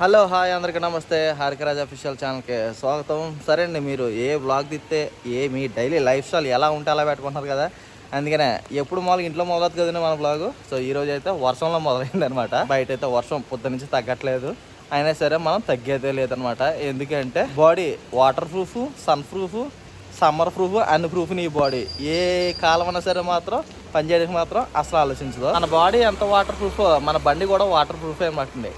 Hello hi అందరికీ నమస్తే. Harika Raj official ఛానల్కి స్వాగతం. సరే అండి మీరు ఏ బ్లాగ్ తిస్తే ఏ మీ డైలీ లైఫ్ స్టైల్ ఎలా ఉంటే అలా పెట్టుకుంటారు కదా? అందుకనే ఎప్పుడు మొదలు ఇంట్లో మొదలవుతుంది కదండి మన బ్లాగ్ సో ఈ రోజు అయితే వర్షంలో మొదలైంది అనమాట బయట అయితే వర్షం పొద్దు నుంచి తగ్గట్లేదు. అయినా సరే మనం తగ్గేదే లేదనమాట ఎందుకంటే body waterproof sun proof summer proof అన్ని ప్రూఫ్ నీ బాడీ ఏ కాలం అయినా సరే మాత్రం పనిచేయడానికి మాత్రం అసలు ఆలోచించదు. మన బాడీ ఎంత వాటర్ ప్రూఫ్ మన బండి కూడా వాటర్ ప్రూఫ్ ఏమంటుంది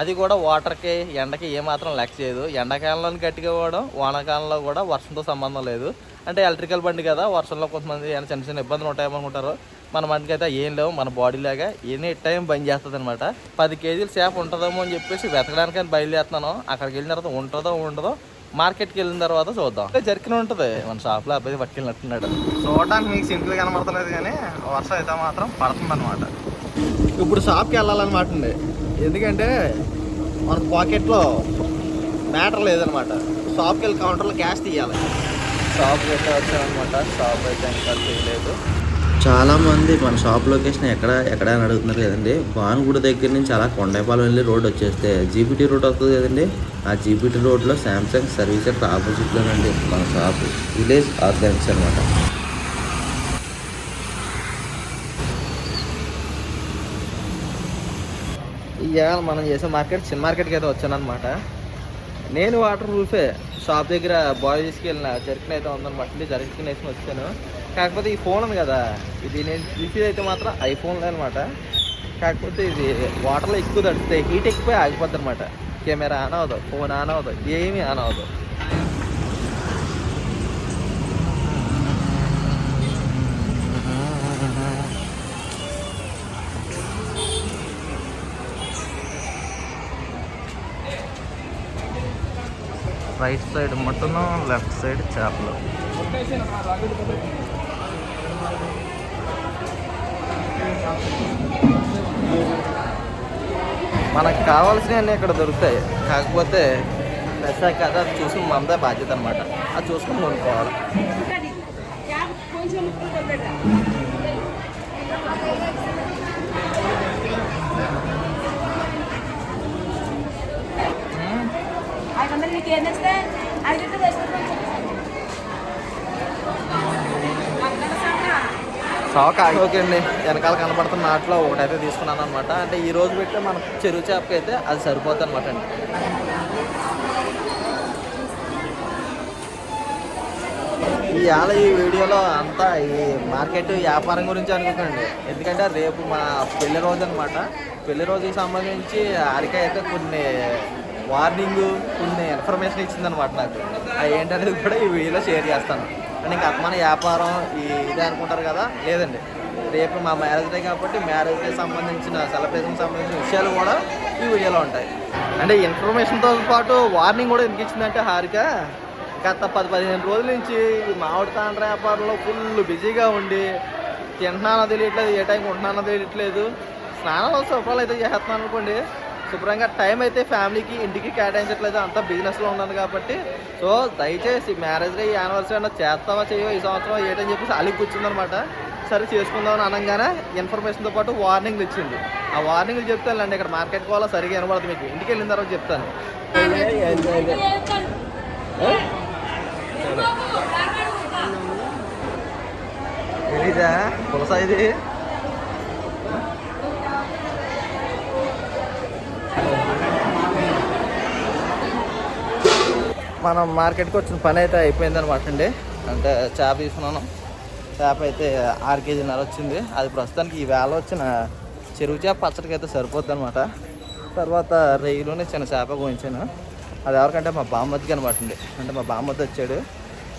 అది కూడా వాటర్కి ఎండకి ఏమాత్రం లెక్క చేయదు. ఎండాకాలంలో గట్టిగా పోవడం వానాకాలంలో కూడా వర్షంతో సంబంధం లేదు. అంటే ఎలక్ట్రికల్ బండి కదా వర్షంలో కొంతమంది ఏమైనా చిన్న చిన్న ఇబ్బందులు ఉంటాయేమనుకుంటారు. మన బండికి అయితే ఏం లేవు మన బాడీ లాగా ఎనీ టైం బంద్ చేస్తుంది అనమాట పది కేజీలు సేపు ఉంటుందేమో అని చెప్పేసి వెతకడానికి అని బయలుదేరుతున్నాను. అక్కడికి వెళ్ళిన తర్వాత ఉంటుందో ఉండదో మార్కెట్కి వెళ్ళిన తర్వాత చూద్దాం. జరికిన ఉంటుంది. మన షాప్లో అబ్బాయి పట్టుకెళ్ళినట్టున్నాడు. చూడడానికి మీకు సింపుల్ కనబడతలేదు కానీ వర్షం అయితే మాత్రం పడుతుంది ఇప్పుడు షాప్కి వెళ్ళాలన్నమాట అండి. ఎందుకంటే మన పాకెట్లో మ్యాటర్ లేదనమాట. షాప్కి వెళ్ళి కౌంటర్లో క్యాష్ తీయాలి. షాప్కి అయితే వచ్చామన్నమాట షాప్ అయితే ఇంకా తీయలేదు. చాలా మంది మన షాప్ లొకేషన్ ఎక్కడ ఎక్కడ అని అడుగుతున్నారు కదండి. భానుగుడి దగ్గర నుంచి అలా కొండపాలెం వెళ్ళి రోడ్ వచ్చేస్తే జీపీటీ రోడ్ వస్తుంది కదండి. ఆ జీపీటీ రోడ్లో శాంసంగ్ సర్వీస్ సెంటర్ ఆపోజిట్లోనండి మన షాప్. విలేజ్ ఆర్గానిక్స్ అనమాట. ఇవాళ మనం చేసే మార్కెట్ చిన్న మార్కెట్కి అయితే వచ్చానమాట నేను వాటర్ ప్రూఫే. షాప్ దగ్గర బాయ్ తీసుకెళ్ళిన జర్కిన్ అయితే ఉందన్నమాట. అంటే జర్కిన్ వేసుకుని వచ్చాను. కాకపోతే ఈ ఫోన్ ఉంది కదా. ఇది నేను తీసేది అయితే మాత్రం ఐఫోన్లో అనమాట కాకపోతే ఇది వాటర్లో ఎక్కువ తడితే హీట్ ఎక్కువ ఆగిపోద్ది అనమాట కెమెరా ఆన్ అవ్వదు ఫోన్ ఆన్ అవ్వదు ఏమీ ఆన్ అవ్వదు. Right side mutton left side చేపలు. మనకు కావాల్సినవన్నీ ఇక్కడ దొరుకుతాయి. కాకపోతే పెద్ద కదా అది చూసుకుని మనదే బాధ్యత అనమాట అది చూసుకుని కొనుక్కోవాలి. ఐదు నీకు ఏం తెస్తే ఐదు వందలు తెచ్చుకుంటాం షాక్ ఓకే అండి వెనకాల కనపడుతున్న నాట్లో ఒకటైతే తీసుకున్నాను అనమాట అంటే ఈ రోజు పెట్టి మన చెరువు చేపకి అయితే అది సరిపోతుంది అనమాట అండి. ఇవాళ ఈ వీడియోలో అంతా ఈ మార్కెట్ వ్యాపారం గురించి అనుకోకండి. ఎందుకంటే రేపు మా పెళ్ళి రోజు అనమాట పెళ్ళి రోజుకి సంబంధించి ఆరిక అయితే కొన్ని వార్నింగ్ కొన్ని ఇన్ఫర్మేషన్ ఇచ్చిందనమాట నాకు. అది ఏంటనేది కూడా ఈ వీడియోలో షేర్ చేస్తాను. అంటే ఇంకా మన వ్యాపారం ఈ ఇదే అనుకుంటారు కదా? లేదండి. రేపు మా మ్యారేజ్ డే కాబట్టి మ్యారేజ్ డే సంబంధించిన సెలబ్రేషన్ సంబంధించిన విషయాలు కూడా ఈ వీడియోలో ఉంటాయి. అంటే ఇన్ఫర్మేషన్తో పాటు వార్నింగ్ కూడా ఎందుకు ఇచ్చిందంటే హారిక గత పది పదిహేను రోజుల నుంచి మామిడి తాండ్ర వ్యాపారంలో ఫుల్ బిజీగా ఉండి తింటున్నానో తెలియట్లేదు ఏ టైంకి ఉంటున్నానో తెలియట్లేదు. స్నానాలు శుభ్రాలు అయితే చేస్తున్నాను అనుకోండి. శుభ్రంగా టైం అయితే ఫ్యామిలీకి ఇంటికి కేటాయించట్లేదు. అంతా బిజినెస్లో ఉన్నాను కాబట్టి. సో దయచేసి మ్యారేజ్ డే యానివర్సరీ అన్న చేస్తావా చేయో ఈ సంవత్సరం ఏటని చెప్పేసి అలిగి కూర్చుందనమాట. సరే చేసుకుందామని అనగానే ఇన్ఫర్మేషన్తో పాటు వార్నింగ్ ఇచ్చింది. ఆ వార్నింగ్ చెప్తానులేండి ఇక్కడ మార్కెట్ కోవాలో సరిగా వినబడదు మీకు. ఇంటికి వెళ్ళిన తర్వాత చెప్తాను. తెలీదా? పులస ఇది? మనం మార్కెట్కి వచ్చిన పని అయితే అయిపోయిందనమాట అండి. అంటే చేప తీసుకున్నాను. చేప అయితే ఆరు కేజీన్నర వచ్చింది. అది ప్రస్తుతానికి ఈ వేళ వచ్చిన చెరువు చేప పచ్చడికి అయితే సరిపోద్ది అనమాట. తర్వాత రొయ్యలోనే చిన్న చేప కోయించాను. అది ఎవరికంటే మా బామ్మద్దికి అనమాట అండి. అంటే మా బామ్మద్ది వచ్చాడు.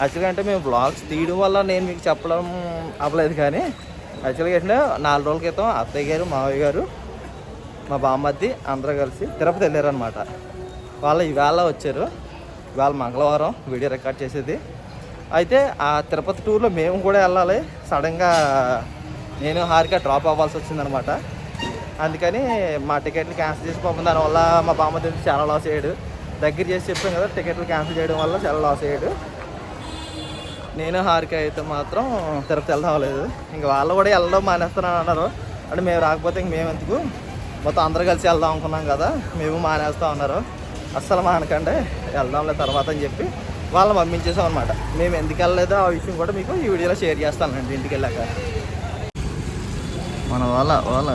యాక్చువల్గా అంటే మేము బ్లాగ్స్ తీయడం వల్ల నేను మీకు చెప్పడం అవ్వలేదు కానీ యాక్చువల్గా ఏంటంటే నాలుగు రోజుల క్రితం అత్తయ్య గారు మావయ్య గారు మా బామ్మద్ది అందరూ కలిసి తిరుపతి వెళ్ళారనమాట వాళ్ళు ఈవేళ వచ్చారు. ఇవాళ మంగళవారం వీడియో రికార్డ్ చేసేది. అయితే ఆ తిరుపతి టూర్లో మేము కూడా వెళ్ళాలి. సడన్గా నేను హారిక డ్రాప్ అవ్వాల్సి వచ్చిందనమాట. అందుకని మా టికెట్లు క్యాన్సిల్ చేసి పంపం దానివల్ల మా బామ్మద్ది చాలా లాస్ అయ్యాడు. దగ్గర చేసి చెప్పాం కదా టికెట్లు క్యాన్సిల్ చేయడం వల్ల చాలా లాస్ అయ్యాడు. నేను హారిక అయితే మాత్రం తిరుపతి వెళ్దాం లేదు ఇంకా వాళ్ళు కూడా వెళ్ళడం మానేస్తున్నాను అన్నారు. అంటే మేము రాకపోతే ఇంక మేము ఎందుకు? మొత్తం అందరూ కలిసి వెళ్దాం అనుకున్నాం కదా మేము మానేస్తా ఉన్నారు అస్సలు మా మానకండి వెళ్దాంలే తర్వాత అని చెప్పి వాళ్ళని పంపించేసాం అనమాట మేము ఎందుకు వెళ్ళలేదో ఆ విషయం కూడా మీకు ఈ వీడియోలో షేర్ చేస్తానండి ఇంటికి వెళ్ళాక. మన వాళ్ళ వాళ్ళ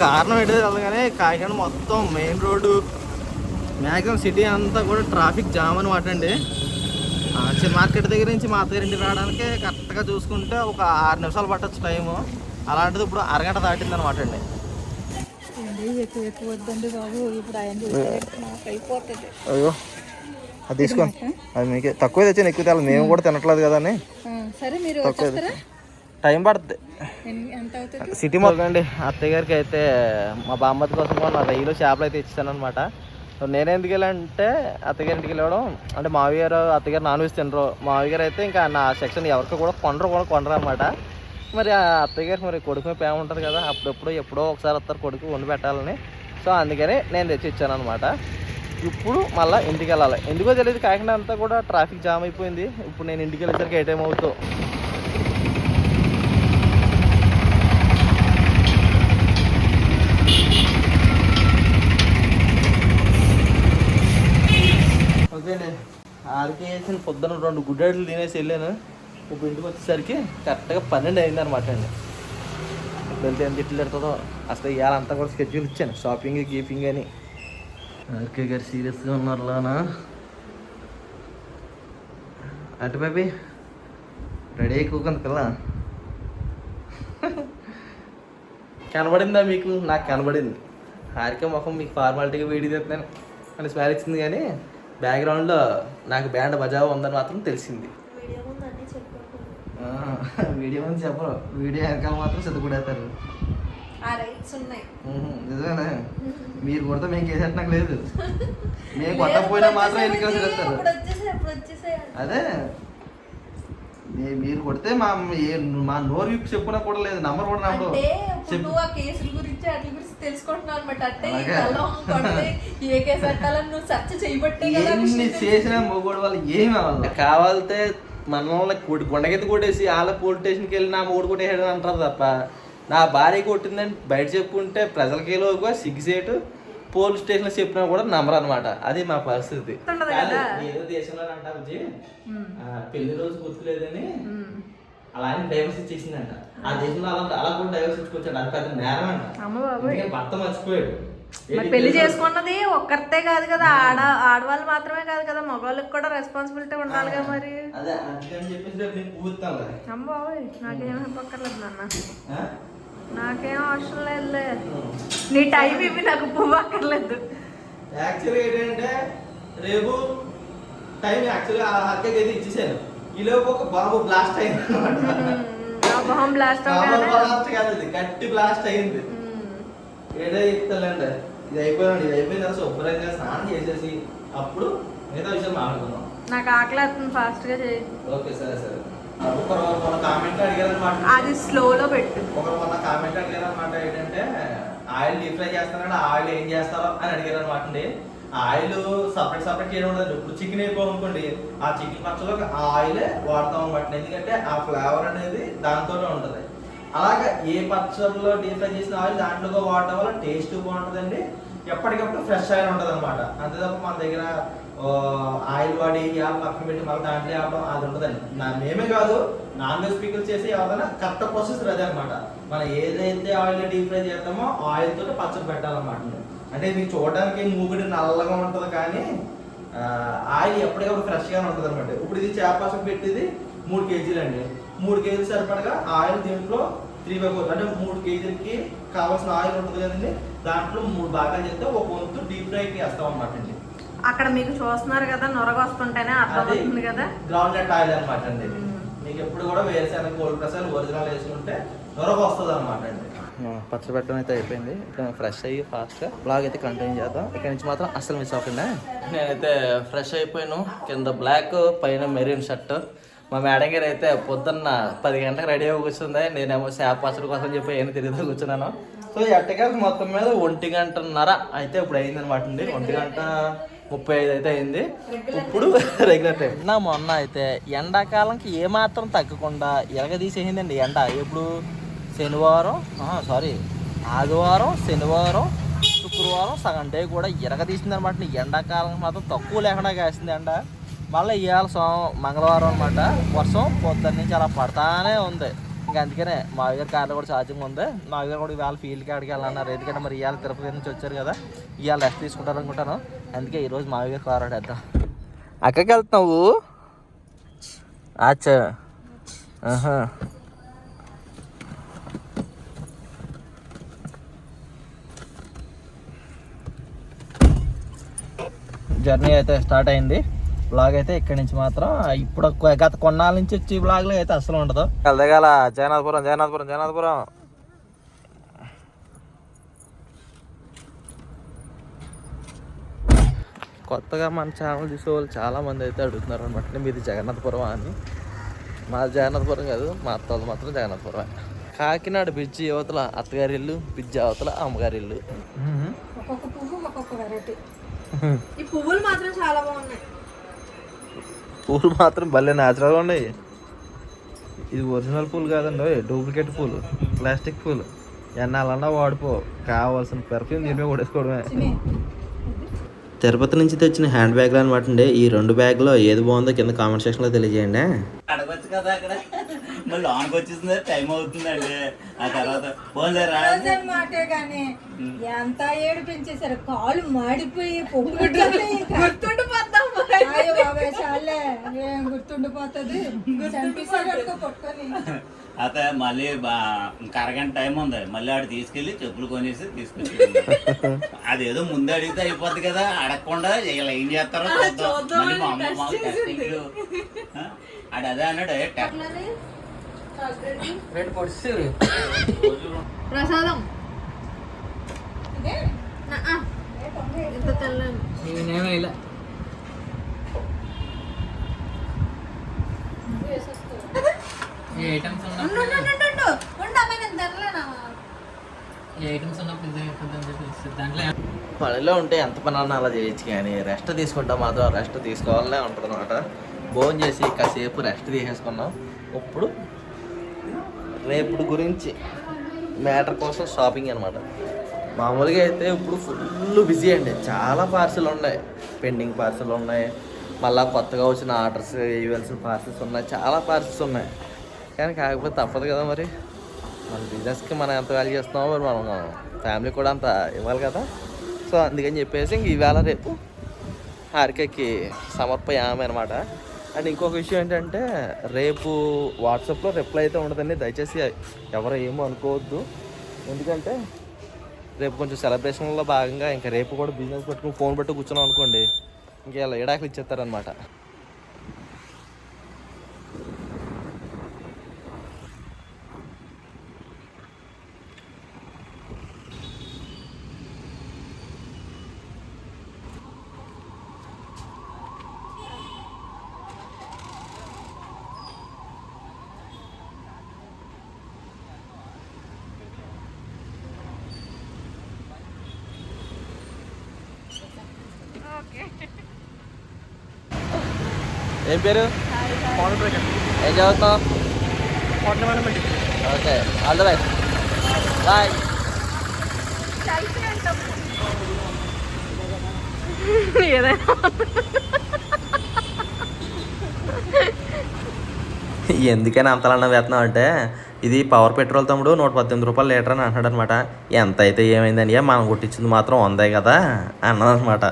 కారణం ఏంటో తెలియదు కానీ కాకినాడ మొత్తం మెయిన్ రోడ్డు మ్యాక్సిమం సిటీ అంతా కూడా ట్రాఫిక్ జామ్ అనమాట అండి. ఆ, చిన్న మార్కెట్ దగ్గర నుంచి మా అత్తగారి ఇంటికి రావడానికి కరెక్ట్గా చూసుకుంటే ఒక ఆరు నిమిషాలు పట్టొచ్చు టైము. అలాంటిది ఇప్పుడు అరగంట దాటింది అనమాట అండి. అయ్యో అది తీసుకోండి అది మీకే తక్కువ తెచ్చాను ఎక్కువ తెలు మేము కూడా తినట్లేదు కదా అని. సరే మీరు టైం పడుతుంది ఎన్ని- ఎంత అవుతుంది? సిటీ అండి అత్తయ్య గారికి అయితే మా బామ్మతి కోసం నా రైలు చేపలు అయితే ఇచ్చాను అనమాట నేను ఎందుకు వెళ్ళానంటే అత్తగారి ఇంటికి వెళ్ళడం. అంటే మావయ్య గారు అత్తగారు నాన్ వెజ్ తినరు. మావయ్య గారు అయితే ఇంకా నా సెక్షన్ ఎవరికి కూడా కొనరు కూడా కొనరు అనమాట మరి ఆ అత్తయ్య గారికి మరి కొడుకు మీద ప్రేమ ఉంటుంది కదా అప్పుడెప్పుడు ఎప్పుడో ఒకసారి వస్తారు కొడుకు వండి పెట్టాలని. సో అందుకని నేను తెచ్చి ఇచ్చాను అనమాట ఇప్పుడు మళ్ళీ ఇంటికి వెళ్ళాలి. ఎందుకో తెలియదు కాకినాడ అంతా కూడా ట్రాఫిక్ జామ్ అయిపోయింది. ఇప్పుడు నేను ఇంటికి వెళ్ళేసరికి ఏ టైం అవుతుందో ఓకే అండి వేసిన పొద్దున రెండు గుడ్డేట్లు తినేసి వెళ్ళాను. ఇప్పుడు ఇంటికి వచ్చేసరికి కరెక్ట్గా పన్నెండు అయింది అనమాట అండి. ఇప్పుడు వెళ్తే ఏం తిట్లు పెడుతుందో అసలు ఇవాళంతా కూడా స్కెడ్యూల్ ఇచ్చాను. షాపింగ్ గీపింగ్ అని. ఆర్కే గారు సీరియస్గా ఉన్నారు లానా? అటు బాబీ రెడీ అయిపోకంది పిల్ల. కనబడిందా మీకు? నాకు కనబడింది. హారిక ముఖం మీకు ఫార్మాలిటీగా వీడియో తెస్తున్నాను అని స్మైల్ ఇచ్చింది కానీ బ్యాక్గ్రౌండ్లో నాకు బ్యాండ్ బజావా ఉందని మాత్రం తెలిసింది. వీడియో ముందు చెప్పరు. వీడియో వెనకాల మాత్రం చదువుకుడేస్తారు నిజమేనా? మీరు కొడితే మేము కేసేటం లేదు. మేము కొట్టకపోయినా మాత్రం వచ్చేసాయి. అదే. మీరు కొడితే మా మా నోరు విప్పి చెప్పుకున్నా కూడా లేదు నంబర్ కూడా చెప్పు. నువ్వు ఆ కేసుల గురించి వాటి గురించి తెలుసుకుంటున్నావు అనమాట అంటే ఈ అలాగే. కలం కొడితే ఏ కేసు పెట్టాలని నువ్వు సెర్చ్ చేయబట్టే కదా ఎన్ని. చేసినా మొగోడు వాళ్ళు ఏమి అవ్వాలి కావాలితే మనల్ని కొట్టి గుండెకెత్తి కొట్టేసి వాళ్ళ పోలీస్ స్టేషన్కి వెళ్ళి నా మూడు కొట్టేసాడు అంటారు తప్ప నా భార్య కొట్టిందని బయట చెప్పుకుంటే ప్రజలకి లోగా సిగ్గుసేటు పోలీస్ స్టేషన్లో చెప్పినా కూడా నమ్మరు అనమాట అది మా పరిస్థితి. కదా. ఏదో దేశంలో అంటారు పెళ్ళి రోజు గుర్తులేదని. అలా డైవర్స్ ఇచ్చేసిందంట. ఆ దేశంలో అలా అలా కూడా డైవర్స్ ఇచ్చుకొచ్చాడు. అది పెద్ద నేరం అంట భర్త మర్చిపోయాడు. మరి పెళ్ళి? చేసుకున్నది ఒక్కరితే కాదు కదా. ఆడ ఆడవాళ్ళు మాత్రమే కాదు కదా. మగవాళ్ళకి కూడా రెస్పాన్సిబిలిటీ మరి. రేపు నేను పూస్తాను అమ్మ బాబోయ్ నాకేం చెప్పక్కర్లేదు నాన్న. నాకేం అవసరం లేదులే. నీ టైం ఇవి నాకు పువ్వు అక్కర్లేదు యాక్చువల్గా ఏంటంటే రేపు టైం యాక్చువల్గా ఆ హక్కకి అయితే ఇచ్చేసాను. ఈలోపు ఒక బాంబు బ్లాస్ట్ అయింది మొహం బ్లాస్ట్ బ్లాస్ట్ కాదు గట్టి బ్లాస్ట్ అయింది. ఏదో చెప్తానండి ఇది అయిపోయింది ఇది అయిపోయిన తర్వాత శుభ్రంగా స్నానం చేసేసి అప్పుడు మిగతా విషయం మాట్లాడుకుందాం. నాకు ఆకలి వస్తుంది ఫాస్ట్గా చేయి. ఓకే సరే సరే. ఒకరు మన కామెంట్ అడిగారు అనమాట అది స్లోలో పెట్టు ఒకరు మొన్న కామెంట్ అడిగారు అనమాట ఏంటంటే ఆయిల్ డీప్ ఫ్రై చేస్తానంటే ఆయిల్ ఏం చేస్తారో అని అడిగారు అనమాట అండి ఆయిల్ సపరేట్ సపరేట్ చేయడం ఉండదు ఇప్పుడు చికెన్ అయిపోనుకోండి ఆ చికెన్ పచ్చలో ఆ ఆయిలే వాడతాం అనమాట ఎందుకంటే ఆ ఫ్లేవర్ అనేది దాంతోనే ఉంటుంది అలాగే ఏ పచ్చడిలో డీప్ ఫ్రై చేసిన ఆయిల్ దాంట్లో వాడటం వల్ల టేస్ట్ బాగుంటుందండి ఎప్పటికప్పుడు ఫ్రెష్ ఆయిల్ ఉంటుంది అనమాట అంతే తప్ప మన దగ్గర ఆయిల్ వాడి యాప్ పక్కన పెట్టి మళ్ళీ దాంట్లో వేయడం అది ఉండదండి నా మేమే కాదు నాన్ వెజ్ పీకిల్ చేసి ఎవరైనా కరెక్ట్ ప్రాసెస్ అదే అనమాట మనం ఏదైతే ఆయిల్ డీప్ ఫ్రై చేస్తామో ఆయిల్ తోటి పచ్చడి పెట్టాలన్నమాట. అంటే మీకు చూడడానికి మూగిడి నల్లగా ఉంటుంది కానీ ఆయిల్ ఎప్పటికప్పుడు ఫ్రెష్గానే ఉంటుంది అనమాట ఇప్పుడు ఇది చేప పెట్టేది మూడు కేజీలు అండి. మూడు కేజీలు సరిపడగా ఆయిల్ దీంట్లో త్రీ బై ఫోర్ అంటే మూడు కేజీలకి కావాల్సిన ఆయిల్ ఉంటుంది కదండి దాంట్లో మూడు భాగాలు చేస్తే ఒక వంతు డీప్ ఫ్రైకి వేస్తాం అనమాట అండి. అక్కడ మీకు చూస్తున్నారు కదా నొరగ వస్తుంటేనే అర్థమవుతుంది కదా? గ్రౌండ్ నట్ ఆయిల్ అనమాట అండి. మీకు ఎప్పుడు కూడా వేరుశెనగ గోల్డ్ ప్రసాద్ ఒరిజినల్ వేసుకుంటే నొరగ వస్తుంది అనమాట అండి పచ్చడి పెట్టడం అయితే అయిపోయింది. ఇప్పుడు ఫ్రెష్ అయ్యి ఫాస్ట్గా బ్లాగ్ అయితే కంటిన్యూ చేద్దాం. ఇక్కడ నుంచి మాత్రం అస్సలు మిస్ అవ్వకుండా నేనైతే ఫ్రెష్ అయిపోయాను. కింద బ్లాక్ పైన మెరూన్ షర్ట్. మా మేడం గారు అయితే పొద్దున్న పది గంటలకు రెడీ అయ్యి కూర్చుంది. నేనేమో చేప పచ్చడి కోసం చెప్పి ఏం తిరుగుతూ కూర్చున్నాను. సో ఎట్టగా మొత్తం మీద ఒంటి గంటన్నర అయితే ఇప్పుడు అయింది అనమాట అండి. ఒంటి గంట ముప్పై ఐదు అయితే అయింది. ఇప్పుడు రెగ్యులర్ టైం నా మొన్న అయితే ఎండాకాలంకి ఏమాత్రం తగ్గకుండా ఎరగ తీసేసిందండి ఎండ. ఎప్పుడు? శనివారం సారీ ఆదివారం శనివారం శుక్రవారం సగం డే కూడా ఎరగ తీసింది అనమాట ఎండాకాలం మాత్రం తక్కువ లేకుండా కాసింది ఎండ. మళ్ళీ ఇవాళ సోమ మంగళవారం అనమాట వర్షం పొద్దున్న నుంచి అలా పడతానే ఉంది. ఇంకా అందుకనే మా గారి కార్లో కూడా ఛార్జింగ్ ఉంది. మా గారు కూడా ఇవాళ ఫీల్డ్కి ఆడికి వెళ్ళన్నారు ఎందుకంటే మరి ఇవాళ తిరుపతి నుంచి వచ్చారు కదా. ఇవాళ రెస్ట్ తీసుకుంటారు అనుకుంటాను అందుకే ఈరోజు మా గారి కార్ ఆడేద్దాం అక్కడికి వెళ్తున్నావు? అచ్చా. ఆహా. జర్నీ అయితే స్టార్ట్ అయింది. బ్లాగ్ అయితే ఇక్కడి నుంచి మాత్రం ఇప్పుడు గత కొన్నాళ్ళ నుంచి వచ్చి బ్లాగ్లో అయితే అసలు ఉండదు. వెళ్దగల జగన్నాథపురం జగన్నాథపురం జగన్నాథపురం. కొత్తగా మన ఛానల్ చూసే వాళ్ళు చాలా మంది అయితే అడుగుతున్నారు అనమాట మీది జగన్నాథపురం అని. మా జగన్నాథపురం కాదు మా అత్త వాళ్ళు మాత్రం జగన్నాథపురం కాకినాడ బ్రిడ్జి యువతల అత్తగారి ఇల్లు బ్రిడ్జి అవతల అమ్మగారి ఇల్లు. ఒక్కొక్క పువ్వు ఒక్కొక్క వెరైటీ ఈ పువ్వులు మాత్రం చాలా బాగున్నాయి. పూలు మాత్రం భలే న్యాచురల్గా ఉన్నాయి. ఇది ఒరిజినల్ పూలు కాదండి డూప్లికేట్ పూలు ప్లాస్టిక్ పూలు. ఎన్నాలన్నా వాడిపో కావాల్సిన పెర్ఫ్యూమ్ దీని మీద కొట్టేసుకోవడమే తిరుపతి నుంచి తెచ్చిన హ్యాండ్ బ్యాగ్లు అనమాట అండి ఈ రెండు బ్యాగ్లో ఏది బాగుందో కింద కామెంట్ సెక్షన్లో తెలియజేయండి. అడగొచ్చు కదా అక్కడ. మళ్ళీ లోనికి వచ్చేసింది టైం అవుతుందండి. ఆ తర్వాత మాటే గాని ఎంత ఏడు పెంచేశారు కాలు మాడిపోయి చాలే. ఏం గుర్తుండిపోతుంది? పట్టుకొని. అయితే మళ్ళీ ఇంకా అరగంట టైం ఉంది. మళ్ళీ ఆడు తీసుకెళ్ళి చెప్పులు కొనేసి తీసుకొచ్చి అదేదో ముందే అడిగితే అయిపోద్ది కదా. అడగకుండా ఇలా ఏం చేస్తారో చూద్దాం. మళ్ళీ మా అమ్మ మాకు టెస్టింగ్లు ఆ? ఆడు అదే అన్నాడు "ఏ, టె- ప్రసాదం. నా- ఉండు, ఉండు? పనిలో ఉంటే ఎంత పని అన్నా అలా చేయొచ్చు కానీ రెస్ట్ తీసుకుంటా మాత్రం రెస్ట్ తీసుకోవాలనే ఉంటుంది అనమాట భోజనం చేసి కాసేపు రెస్ట్ తీసేసుకున్నాం. ఇప్పుడు రేపుడు గురించి మ్యాటర్ కోసం షాపింగ్ అనమాట మామూలుగా అయితే ఇప్పుడు ఫుల్ బిజీ అండి. చాలా పార్సల్ ఉన్నాయి. పెండింగ్ పార్సల్ ఉన్నాయి. మళ్ళీ కొత్తగా వచ్చిన ఆర్డర్స్ వేయవలసిన పార్సల్స్ ఉన్నాయి. చాలా పార్సల్స్ ఉన్నాయి. కానీ కాకపోతే తప్పదు కదా మరి. మన బిజినెస్కి మనం ఎంత వాల్యూ చేస్తున్నామో మరి మనం ఫ్యామిలీ కూడా అంత ఇవ్వాలి కదా. సో అందుకని చెప్పేసి ఇంక ఈవేళ రేపు హారికకి సమర్పయామే అనమాట అండ్ ఇంకొక విషయం ఏంటంటే రేపు వాట్సాప్లో రిప్లై అయితే ఉండదండి. దయచేసి ఎవరు ఏమో అనుకోవద్దు. ఎందుకంటే రేపు కొంచెం సెలబ్రేషన్లో భాగంగా ఇంకా రేపు కూడా బిజినెస్ పెట్టుకుని ఫోన్ పెట్టి కూర్చున్నాం అనుకోండి ఇంకా ఇలా ఏడాకులు ఇచ్చేస్తారనమాట ఏం పేరు? ఏం చదువుతావు okay all the best. Bye. ఏదైనా ఎందుకని అంతలన్నా వేస్తున్నాం అంటే ఇది పవర్ పెట్రోల్ తమ్ముడు నూట పద్దెనిమిది రూపాయలు లీటర్ అని అంటున్నాడు అనమాట ఎంత అయితే ఏమైందని మనం కొట్టించింది మాత్రం వందే కదా అన్నదనమాట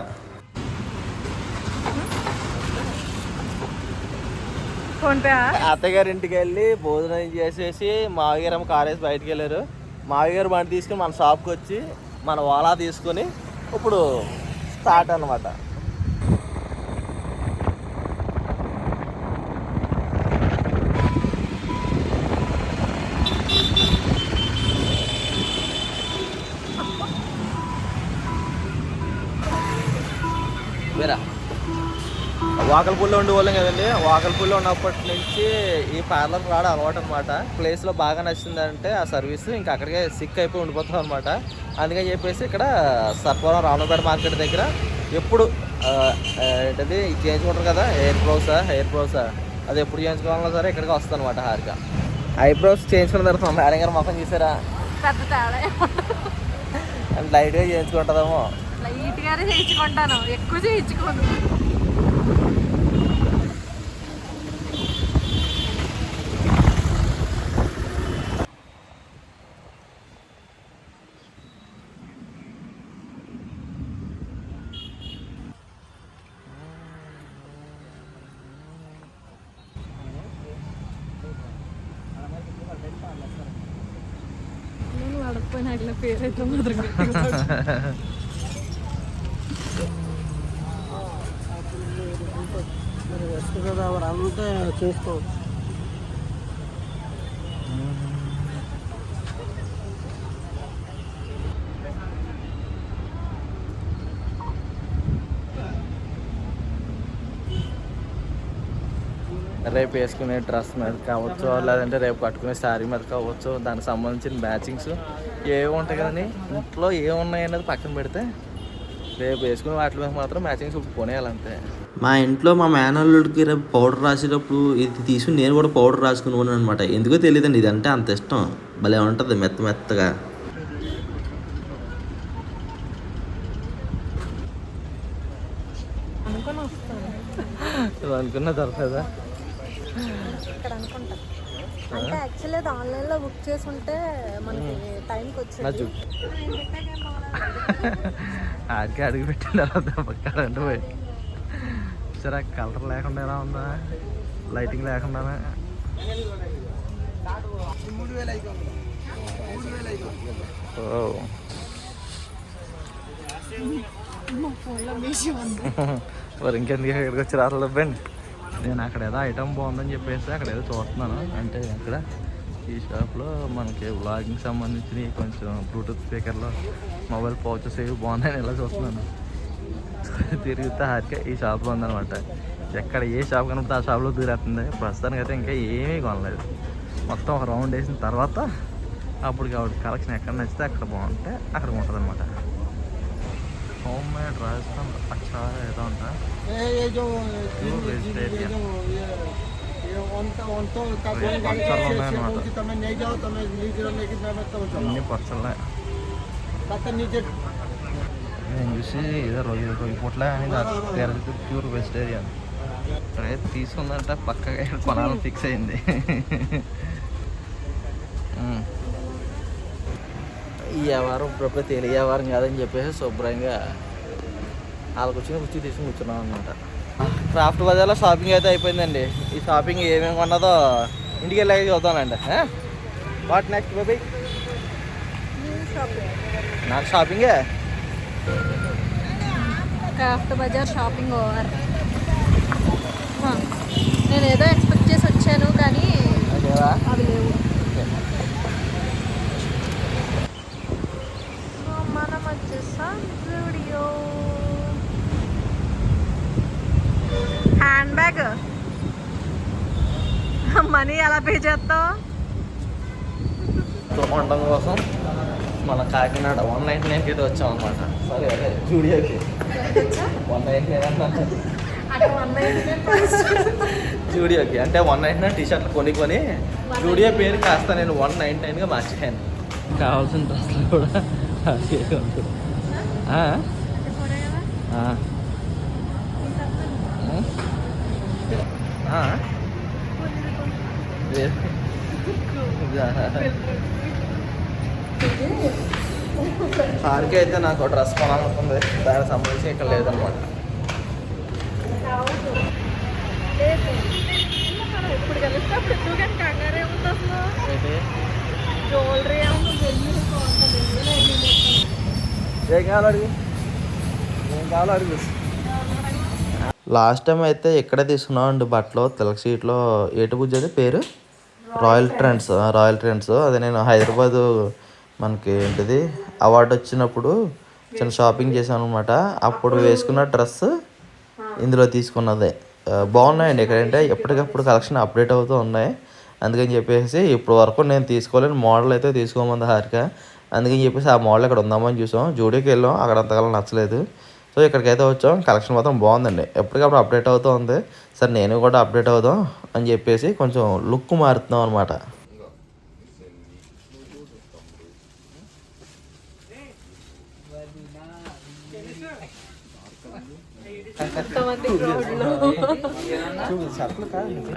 ఫోన్ పే అత్తగారి ఇంటికి వెళ్ళి భోజనం చేసేసి మావిగారు ఏమో కార్ వేసి బయటికి వెళ్ళారు మావిగారు బండి తీసుకుని మన షాప్కి వచ్చి మన ఓలా తీసుకొని ఇప్పుడు స్టార్ట్ అనమాట వాకల్పూల్లో ఉండేవాళ్ళం కదండి. వాకల్పూల్లో ఉన్నప్పటి నుంచి ఈ పార్లర్ రావడం అలవాటు అనమాట ప్లేస్లో బాగా నచ్చిందంటే ఆ సర్వీస్ ఇంకా అక్కడికే సిక్ అయిపోయి ఉండిపోతాం అనమాట అందుకని చెప్పేసి ఇక్కడ సర్పవరం రావణపేట మార్కెట్ దగ్గర ఎప్పుడు ఏంటది? చేయించుకుంటారు కదా? హెయిర్ బ్రోసా హెయిర్ బ్రోసా అది ఎప్పుడు చేయించుకోవాలన్నా సరే ఇక్కడికి వస్తుంది అనమాట హారిక ఐబ్రోస్ చేయించుకున్న తర్వాత మేడం గారు మొత్తం చూసారా? అండ్ లైట్గా చేయించుకుంటుందేమో. లైట్ గానే చేయించుకుంటాను. ఎక్కువ చేయించుకోను నేను మాత్రం అంతా చేసుకోవచ్చు రేపు వేసుకునే డ్రెస్ మీద కావచ్చు లేదంటే రేపు కట్టుకునే శారీ మీద కావచ్చు దానికి సంబంధించిన మ్యాచింగ్స్ ఏవి ఉంటాయి కదండి? ఇంట్లో ఏమున్నాయి అనేది పక్కన పెడితే రేపు వేసుకునే వాటి మీద మాత్రం మ్యాచింగ్స్ ఇప్పుడు కొనేయాలంతే. మా ఇంట్లో మా మేనల్లుడికి రేపు పౌడర్ రాసేటప్పుడు ఇది తీసుకుని నేను కూడా పౌడర్ రాసుకుని అనమాట ఎందుకో తెలియదండి ఇది అంటే అంత ఇష్టం. భలే ఉంటుంది మెత్త మెత్తగా. అనుకున్న దొరకదా అనుకుంటా. అంటే యాక్చువల్లీ అది ఆన్లైన్లో బుక్ చేసి ఉంటే మనకి టైంకి వచ్చేది. ఆడికి అడుగు పెట్టిన తర్వాత కరెంట్ పోయి. సరే కలర్ లేకుండా ఎలా ఉందా? లైటింగ్ లేకుండా. మరి ఇంకెందుకు ఇక్కడికి వచ్చి రాళ్ళు ఇవ్వండి నేను అక్కడ ఏదో ఐటమ్ బాగుందని చెప్పేసి అక్కడ ఏదో చూస్తున్నాను. అంటే అక్కడ ఈ షాప్లో మనకి వ్లాగింగ్ సంబంధించిన కొంచెం బ్లూటూత్ స్పీకర్లో మొబైల్ పౌచెస్ ఏవి బాగున్నాయని ఇలా చూస్తున్నాను. తిరిగితే హారిక ఈ షాప్లో ఉందనమాట ఎక్కడ ఏ షాప్ కనుక ఆ షాప్లో దూరేస్తుంది. ప్రస్తుతానికి అయితే ఇంకా ఏమీ కొనలేదు. మొత్తం ఒక రౌండ్ వేసిన తర్వాత అప్పుడు కాబట్టి కలెక్షన్ ఎక్కడ నచ్చితే అక్కడ బాగుంటే అక్కడ ఉంటుంది అనమాట హోమ్ మేడ్ రాజస్థాన్ అచ్చా ఏదో ఉంటా ये ये जो Pure ये vegetarian. जो ये ये ऑन ऑन तो का ये कोई गाड़ी पत्थर से में से माता। बोल के तमे नहीं जाओ तमे लीजिए लेकिन तमे तो चलो అన్ని పచ్చళ్ళే पता नीचे నేను చూసి ఏదో రోజు రోజు పూట్ల అని పేరు ప్యూర్ వెజిటేరియన్ అదే తీసుకుందంట పక్కగా ఇక్కడ కొనాలని ఫిక్స్ అయింది ఈ వ్యవహారం ఇప్పుడప్పుడే తేలి వ్యవహారం కాదని చెప్పేసి శుభ్రంగా వాళ్ళకి వచ్చిన కుర్చీ తీసుకుని కూర్చున్నాం అనమాట క్రాఫ్ట్ బజార్లో షాపింగ్ అయితే అయిపోయిందండి. ఈ షాపింగ్ ఏమేమి కొన్నదో ఇంటికి వెళ్ళాక చూద్దామండి. వాట్ నెక్స్ట్ బేబీ నాకు షాపింగే? Craft bazaar shopping over. నేను ఏదో ఎక్స్పెక్ట్ చేసి వచ్చాను కానీ అవి లేవు సో మనం వచ్చేసాం జూడియో హ్యాండ్ బ్యాగ్ మనీ ఎలా పే చేస్తావు? ఉండడం కోసం మన కాకినాడ వన్ నైన్టీ నైన్కి అయితే వచ్చాం అనమాట సరే అదే జూడియోకి. వన్ నైన్టీ నైన్ అటు వన్ జూడియోకి. అంటే వన్ నైన్టీ నైన్ టీషర్ట్లు కొని కొని జూడియో పేరు కాస్త నేను వన్ నైన్టీ నైన్గా మార్చాను కావాల్సిన డ్రెస్లు కూడా సార్కి అయితే నాకు డ్రెస్ కొనాలనుకుంది. దానికి సంబంధించి ఇక్కడ లేదనమాట. ఇప్పుడు కలిస్తే అప్పుడు కంగారు ఏముంది అసలు జ్యువెలరీ ఏముంది? ఏం కావాలి అడుగు. ఏం కావాలి అడుగు. లాస్ట్ టైం అయితే ఇక్కడే తీసుకున్నాం అండి బట్టలు తిలక్ సీట్లో. ఏటు బుజ్జి అది పేరు? Royal trends. Royal trends. అదే నేను హైదరాబాద్ మనకి ఏంటిది అవార్డు వచ్చినప్పుడు చిన్న షాపింగ్ చేశాను అనమాట అప్పుడు వేసుకున్న డ్రెస్ ఇందులో తీసుకున్నదే. బాగున్నాయండి ఇక్కడంటే ఎప్పటికప్పుడు కలెక్షన్ అప్డేట్ అవుతూ ఉన్నాయి. అందుకని చెప్పేసి ఇప్పుడు వరకు నేను తీసుకోలేని మోడల్ అయితే తీసుకోమంది హారిక. అందుకని చెప్పేసి ఆ మోడల్ ఇక్కడ ఉందామని చూసాం. జూడియోకి వెళ్ళాం. అక్కడ అంతకాలం నచ్చలేదు. సో ఇక్కడికైతే వచ్చాం. కలెక్షన్ మాత్రం బాగుందండి. ఎప్పటికప్పుడు అప్డేట్ అవుతూ ఉంది. సరే నేను కూడా అప్డేట్ అవుదాం అని చెప్పేసి కొంచెం లుక్ మారుతున్నాం అనమాట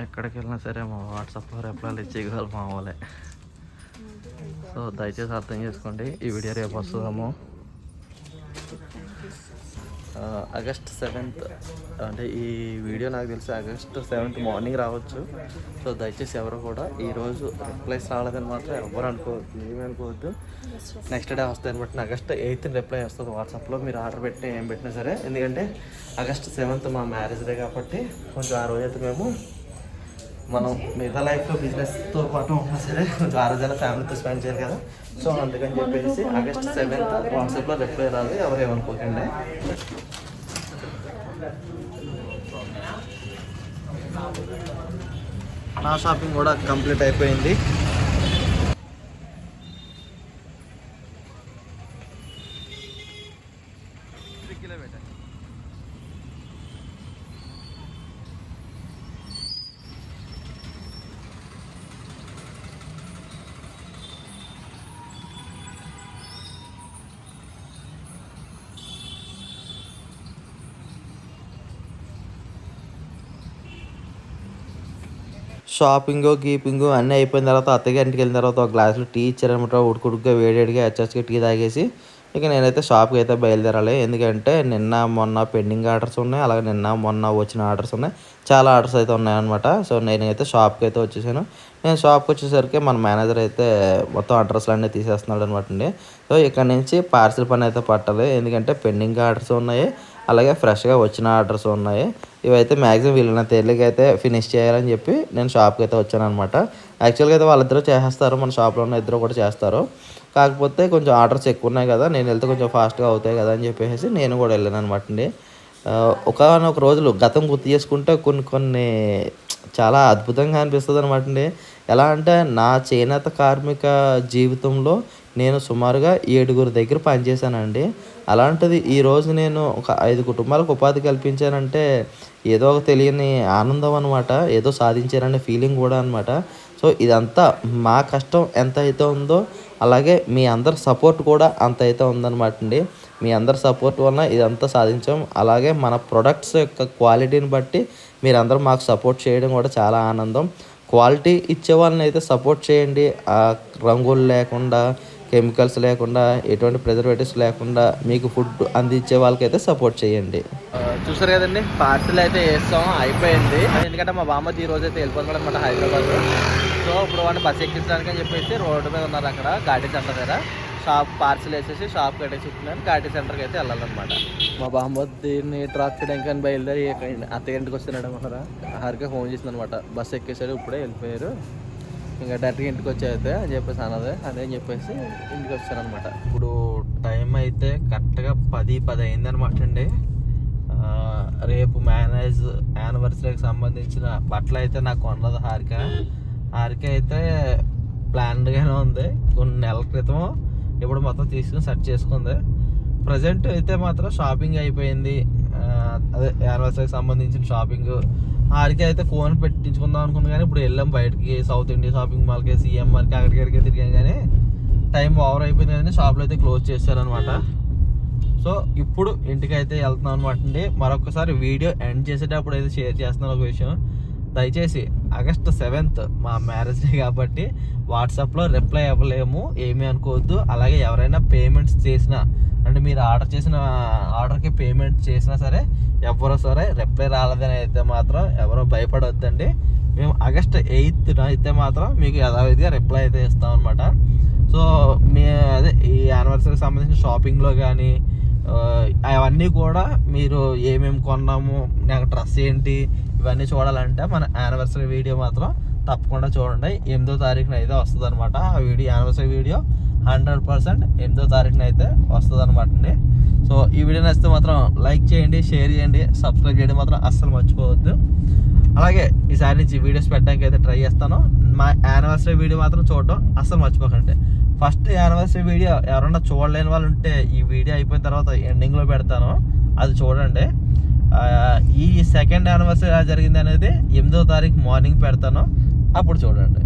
ఎక్కడికి వెళ్ళినా సరే మా వాట్సాప్లో రిప్లైలు ఇచ్చేయగలరు మా వాళ్ళే. సో దయచేసి అర్థం చేసుకోండి. ఈ వీడియో రేపు వస్తుందాము. August seventh. అంటే ఈ వీడియో నాకు తెలిసి ఆగస్ట్ సెవెంత్ మార్నింగ్ రావచ్చు. సో దయచేసి ఎవరు కూడా ఈరోజు రిప్లైస్ రాలేదని మాత్రం ఎవరు అనుకోవద్దు ఏమి అనుకోవద్దు. నెక్స్ట్ డే వస్తాయని బట్టి ఆగస్ట్ ఎయిత్ రిప్లై వస్తుంది. వాట్సాప్లో మీరు ఆర్డర్ పెట్టినా ఏం పెట్టినా సరే. ఎందుకంటే ఆగస్ట్ సెవెంత్ మా మ్యారేజ్ డే కాబట్టి కొంచెం ఆ రోజైతే మేము మనం మిగతా లైఫ్లో బిజినెస్తో పాటు ఉన్నా సరే కొంచెం ఆ ఫ్యామిలీతో స్పెండ్ చేయాలి కదా. సో అందుకని చెప్పేసి ఆగస్ట్ సెవెంత్ వాట్సాప్లో రిప్లై రాదు ఎవరు ఏమనుకోకండి. నా షాపింగ్ కూడా కంప్లీట్ అయిపోయింది. షాపింగ్ గీపింగ్ అన్నీ అయిపోయిన తర్వాత అత్తగారింటికి వెళ్ళిన తర్వాత ఒక గ్లాసులో టీ ఇచ్చారనమాట. ఉడుకుడుగ్గా వేడివేడిగా హెచ్ఎస్గా టీ తాగేసి ఇక నేనైతే షాప్కి అయితే బయలుదేరాలి. ఎందుకంటే నిన్న మొన్న పెండింగ్ ఆర్డర్స్ ఉన్నాయి. అలాగే నిన్న మొన్న వచ్చిన ఆర్డర్స్ ఉన్నాయి. చాలా ఆర్డర్స్ అయితే ఉన్నాయన్నమాట. సో నేనైతే షాప్కి అయితే వచ్చేసాను. నేను షాప్కి వచ్చేసరికి మన మేనేజర్ అయితే మొత్తం అడ్రస్లు అన్నీ తీసేస్తున్నాడు అనమాట అండి. సో ఇక్కడ నుంచి పార్సిల్ పని అయితే పట్టాలి. ఎందుకంటే పెండింగ్ ఆర్డర్స్ ఉన్నాయి. అలాగే ఫ్రెష్గా వచ్చిన ఆర్డర్స్ ఉన్నాయి. ఇవైతే మ్యాక్సిమం వీళ్ళ తేలిక అయితే ఫినిష్ చేయాలని చెప్పి నేను షాప్కి అయితే వచ్చాను అనమాట యాక్చువల్గా అయితే వాళ్ళిద్దరూ చేసేస్తారు. మన షాప్లో ఉన్న ఇద్దరు కూడా చేస్తారు. కాకపోతే కొంచెం ఆర్డర్స్ ఎక్కువ ఉన్నాయి కదా నేను వెళ్తే కొంచెం ఫాస్ట్గా అవుతాయి కదా అని చెప్పేసి నేను కూడా వెళ్ళాను అనమాట అండి ఒకనొక రోజులు గతం గుర్తు చేసుకుంటే కొన్ని కొన్ని చాలా అద్భుతంగా అనిపిస్తుంది అనమాట అండి. ఎలా అంటే నా చేనేత కార్మిక జీవితంలో నేను సుమారుగా ఏడుగురు దగ్గర పనిచేశానండి. అలాంటిది ఈరోజు నేను ఒక ఐదు కుటుంబాలకు ఉపాధి కల్పించానంటే ఏదో ఒక తెలియని ఆనందం అనమాట ఏదో సాధించారనే ఫీలింగ్ కూడా అనమాట సో ఇదంతా మా కష్టం ఎంత అయితే ఉందో అలాగే మీ అందరి సపోర్ట్ కూడా అంత అయితే ఉందన్నమాట అండి మీ అందరి సపోర్ట్ వలన ఇదంతా సాధించాం. అలాగే మన ప్రొడక్ట్స్ యొక్క క్వాలిటీని బట్టి మీరందరూ మాకు సపోర్ట్ చేయడం కూడా చాలా ఆనందం. క్వాలిటీ ఇచ్చే వాళ్ళని అయితే సపోర్ట్ చేయండి. ఆ రంగులు లేకుండా కెమికల్స్ లేకుండా ఎటువంటి ప్రిజర్వేటివ్స్ లేకుండా మీకు ఫుడ్ అందించే వాళ్ళకైతే సపోర్ట్ చేయండి. చూసారు కదండి పార్సిల్ అయితే వేస్తాం అయిపోయింది. ఎందుకంటే మా బామ్మది ఈ రోజు అయితే వెళ్ళిపోతున్నాడు అనమాట హైదరాబాద్. సో ఇప్పుడు వాడిని బస్ ఎక్కించడానికి అని చెప్పేసి రోడ్డు మీద ఉన్నారు అక్కడ గాడి సెంటర్ దగ్గర. షాప్ పార్సిల్ వేసేసి షాప్ కట్టేసి ఇస్తున్నాను గాడి సెంటర్కి అయితే వెళ్ళాలన్నమాట. మా బామ్మద్దిని డ్రాప్ చేయడానికి అని బయలుదేరి అత్తయ్య ఇంటికి వస్తున్నాడు అనమాట హరిక ఫోన్ చేసింది అనమాట బస్ ఎక్కేసాడు ఇప్పుడే వెళ్ళిపోయారు. ఇంకా డైరెక్ట్గా ఇంటికి వచ్చేస్తే అని చెప్పేసి అన్నది. అదే అని చెప్పేసి ఇంటికి వచ్చానమాట ఇప్పుడు టైం అయితే కరెక్ట్గా పది పది అయిందనమాట అండి. రేపు మ్యారేజ్ యానివర్సరీకి సంబంధించిన బట్టలు అయితే నాకు కొన్నది హారిక. హారిక అయితే ప్లాన్డ్గానే ఉంది. కొన్ని నెలల క్రితం ఇప్పుడు మొత్తం తీసుకుని సెట్ చేసుకుంది. ప్రజెంట్ అయితే మాత్రం షాపింగ్ అయిపోయింది. అదే యానివర్సరీకి సంబంధించిన షాపింగ్. ఆడికి అయితే ఫోన్ పెట్టించుకుందాం అనుకున్నా కానీ ఇప్పుడు వెళ్ళాం బయటికి సౌత్ ఇండియా షాపింగ్ మాల్కి సిఎంఆర్కి అక్కడికి అక్కడికి తిరిగాం కానీ టైం ఓవర్ అయిపోయింది కానీ షాప్లో అయితే క్లోజ్ చేశారనమాట సో ఇప్పుడు ఇంటికి అయితే వెళ్తున్నాం అనమాట అండి. మరొకసారి వీడియో ఎండ్ చేసేటప్పుడు అయితే షేర్ చేస్తున్నాను ఒక విషయం. దయచేసి ఆగస్ట్ సెవెంత్ మా మ్యారేజ్ డే కాబట్టి వాట్సాప్లో రిప్లై ఇవ్వలేము ఏమీ అనుకోవద్దు. అలాగే ఎవరైనా పేమెంట్స్ చేసినా అంటే మీరు ఆర్డర్ చేసిన ఆర్డర్కి పేమెంట్ చేసినా సరే ఎవరో సరే రిప్లై రాలేదని అయితే మాత్రం ఎవరో భయపడొద్దండి. మేము ఆగస్ట్ ఎయిత్ అయితే మాత్రం మీకు యథావిధిగా రిప్లై అయితే ఇస్తాం అనమాట సో మీ అదే ఈ యానివర్సరీకి సంబంధించిన షాపింగ్లో కానీ అవన్నీ కూడా మీరు ఏమేమి కొన్నాము నాకు డ్రెస్ ఏంటి ఇవన్నీ చూడాలంటే మన యానివర్సరీ వీడియో మాత్రం తప్పకుండా చూడండి. ఎనిమిదో తారీఖున అయితే వస్తుంది అనమాట ఆ video anniversary video hundred percent ఎనిమిదో తారీఖున అయితే వస్తుంది అనమాట అండి. సో ఈ వీడియో నచ్చితే మాత్రం లైక్ చేయండి షేర్ చేయండి సబ్స్క్రైబ్ చేయడం మాత్రం అస్సలు మర్చిపోవద్దు. అలాగే ఈసారి నుంచి వీడియోస్ పెట్టడానికి అయితే ట్రై చేస్తాను. మా యానివర్సరీ వీడియో మాత్రం చూడడం అస్సలు మర్చిపోకండి. ఫస్ట్ యానివర్సరీ వీడియో ఎవరన్నా చూడలేని వాళ్ళు ఉంటే ఈ వీడియో అయిపోయిన తర్వాత ఎండింగ్లో పెడతాను. అది చూడండి. ఈ సెకండ్ యానివర్సరీ ఎలా జరిగింది అనేది ఎనిమిదో తారీఖు మార్నింగ్ పెడతాను. అప్పుడు చూడండి.